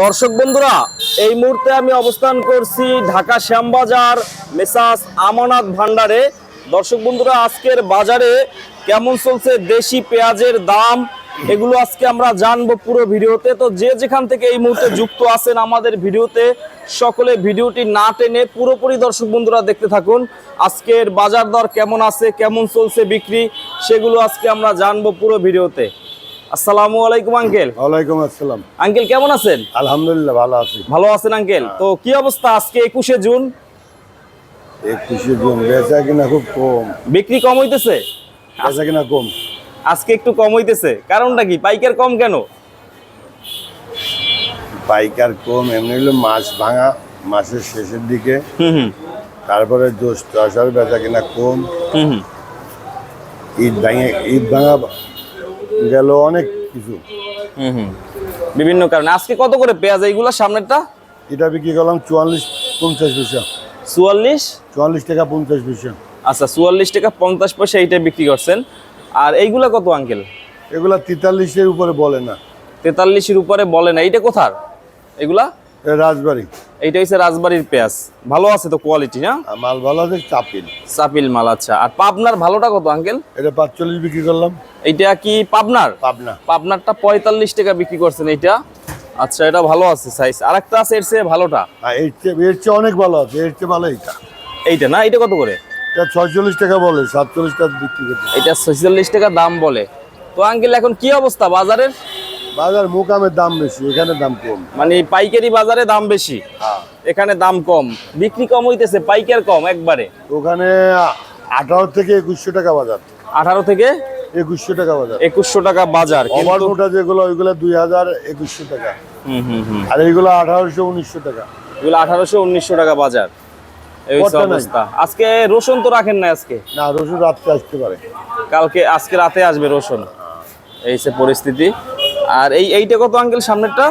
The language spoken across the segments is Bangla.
দর্শক বন্ধুরা, এই মুহূর্তে আমি অবস্থান করছি ঢাকা শ্যামবাজার মেসাস আমানাত ভান্ডারে দর্শক বন্ধুরা, আজকের বাজারে কেমন চলছে দেশি পেঁয়াজের দাম? এগুলো আজকে আমরা জানব পুরো ভিডিওতে। তো যে যেখান থেকে এই মুহূর্তে যুক্ত আছেন আমাদের ভিডিওতে, সকলে ভিডিওটি না টেনে পুরোপুরি দর্শক বন্ধুরা দেখতে থাকুন। আজকের বাজার দর কেমন আছে, কেমন চলছে বিক্রি, সেগুলো আজকে আমরা জানব পুরো ভিডিওতে। আসসালামু আলাইকুম আঙ্কেল। ওয়ালাইকুম আসসালাম। আঙ্কেল কেমন আছেন? আলহামদুলিল্লাহ ভালো আছি। ভালো আছেন আঙ্কেল? তো কি অবস্থা আজকে একুশে জুন? একুশে জুন বেচা কিনা খুব কম। বিক্রি কম হইতেছে? বেচা কিনা কম। আজকে একটু কম হইতেছে। কারণটা কি? পাইকার কম কেন? পাইকার কম এমনি হলো মাছ ভাঙা মাসের শেষের দিকে। তারপরে জ্যৈষ্ঠ আষাঢ় বেচা কিনা কম। ঈদ ভাঙে ঈদ ভাঙা গেল অনেক কিছু। হুম হুম। বিভিন্ন কারণে। আজকে কত করে পেঁয়াজ এইগুলো সামনেরটা? এটা বিক্রি করলাম চুয়াল্লিশ পঞ্চাশ পয়সা চুয়াল্লিশ? চুয়াল্লিশ টাকা পঞ্চাশ পয়সা আচ্ছা চুয়াল্লিশ টাকা পঞ্চাশ পয়সা এইটা বিক্রি করছেন। আর এইগুলো কত আঙ্কেল? এগুলা তেতাল্লিশের উপরে বলে না। তেতাল্লিশের উপরে বলে না। এইটা কোথার? এগুলা? রাজবাড়ি। এইটা হচ্ছে রাজবাড়ির পেঁয়াজ। ভালো আছে তো কোয়ালিটি না? মাল ভালো আছে চাপিল। চাপিল মাল আচ্ছা। আর পাবনার ভালোটা কত আঙ্কেল এটা পাঁচচল্লিশ বিক্রি করলাম। এইটা কি পাবনার? পাবনা। পাবনারটা পঁয়তাল্লিশ টাকা বিক্রি করছেন এইটা। আচ্ছা এটা ভালো আছে সাইজ আর একটা আছে এর চেয়ে ভালোটা। আর এর চেয়ে অনেক ভালো আছে এর চেয়ে ভালো এইটা। এইটা না? এটা কত করে? এটা ছয়চল্লিশ টাকা বলে সাতচল্লিশ টাকা বিক্রি করতে। এটা ছেচল্লিশ টাকা দাম বলে। তো আঙ্কেল এখন কি অবস্থা? বাজারের? বাজার মুকামের দাম বেশি এখানে দাম কম। মানে পাইকারি বাজারে দাম বেশি। এখানে দাম কম। বিক্রি কম হইতেছে পাইকার কম একবারে। ওখানে আঠারো থেকে একুশশো টাকা বাজার। আঠারো থেকে একুশশো টাকা বাজার। একুশশো টাকা বাজার ওভার মোটা যেগুলো ওইগুলো দুই হাজার একুশশো টাকা। হুম হুম হুম। আর এইগুলো আঠারোশো উনিশশো টাকা। এগুলো আঠারোশো উনিশশো টাকা বাজার। আজকে রসুন তো রাখেন না আজকে? না রসুন রাতে আসতে পারে। কালকে আজকে রাতে আসবে রসুন। এই সে পরিস্থিতি। আর এই এইটা কত আঙ্কেল সামনেরটা?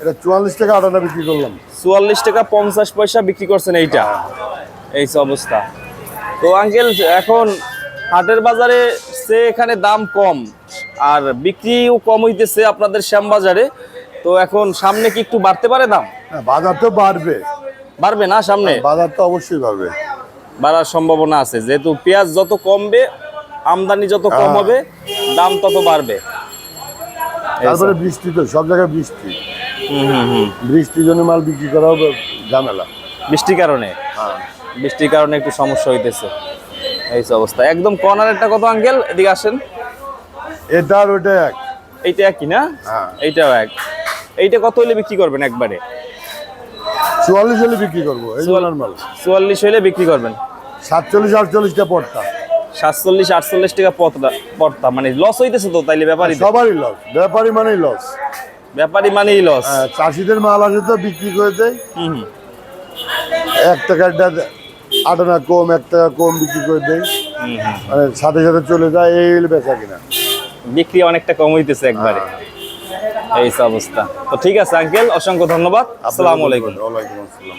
এটা চুয়াল্লিশ টাকা আটাটা বিক্রি করলাম। চুয়াল্লিশ টাকা পঞ্চাশ পয়সা বিক্রি করছেন এইটা। এই অবস্থা। তো আঙ্কেল এখন হাটের বাজারে সে এখানে দাম কম আর বিক্রিও কম হইতেছে আপনাদের শ্যামবাজারে। তো এখন সামনে কি একটু বাড়তে পারে দাম? হ্যাঁ বাজার তো বাড়বে। বাড়বে না সামনে? বাজার তো অবশ্যই বাড়বে। বাড়ার সম্ভাবনা আছে। যেহেতু পেঁয়াজ যত কমবে আমদানি যত কম হ্যাঁ। হবে দাম তত বাড়বে। তারপরে বৃষ্টি তো সব জায়গায় বৃষ্টি। বৃষ্টির জন্য মাল বিক্রি করাও ঝামেলা। বৃষ্টির কারণে? হ্যাঁ। বৃষ্টির কারণে একটু সমস্যা হইতেছে। এই অবস্থা। একদম কর্নারেরটা কত আঙ্কেল এদিকে আসেন। এটা আর ওইটা এক। এইটা একই না? হ্যাঁ। এইটাও এক। এইটা কত হইলে বিক্রি করবেন একবারে? চুয়াল্লিশ হলে বিক্রি করব চুয়াল্লিশ হইলে বিক্রি করবেন। সাতচল্লিশ আটচল্লিশটা পড়তা। সাতচল্লিশ আটচল্লিশ টাকা পথটা পড়তা মানে লস হইতেছে তো তাইলে ব্যাপারী সবারই লস ব্যাপারী মানেই লস ব্যাপারী মানেই লস চাষিদের মাল আছে তো বিক্রি করে দেয়। এক টাকাটা আটানা কম এক টাকা কম বিক্রি করে দেয়। মানে সাথে সাথে চলে যায় এই বেচা কিনা। বিক্রি অনেকটা কম হইতেছে একবারে। এই অবস্থা। তো ঠিক আছে আঙ্কেল অসংখ্য ধন্যবাদ। আসসালামু আলাইকুম। ওয়ালাইকুম আসসালাম।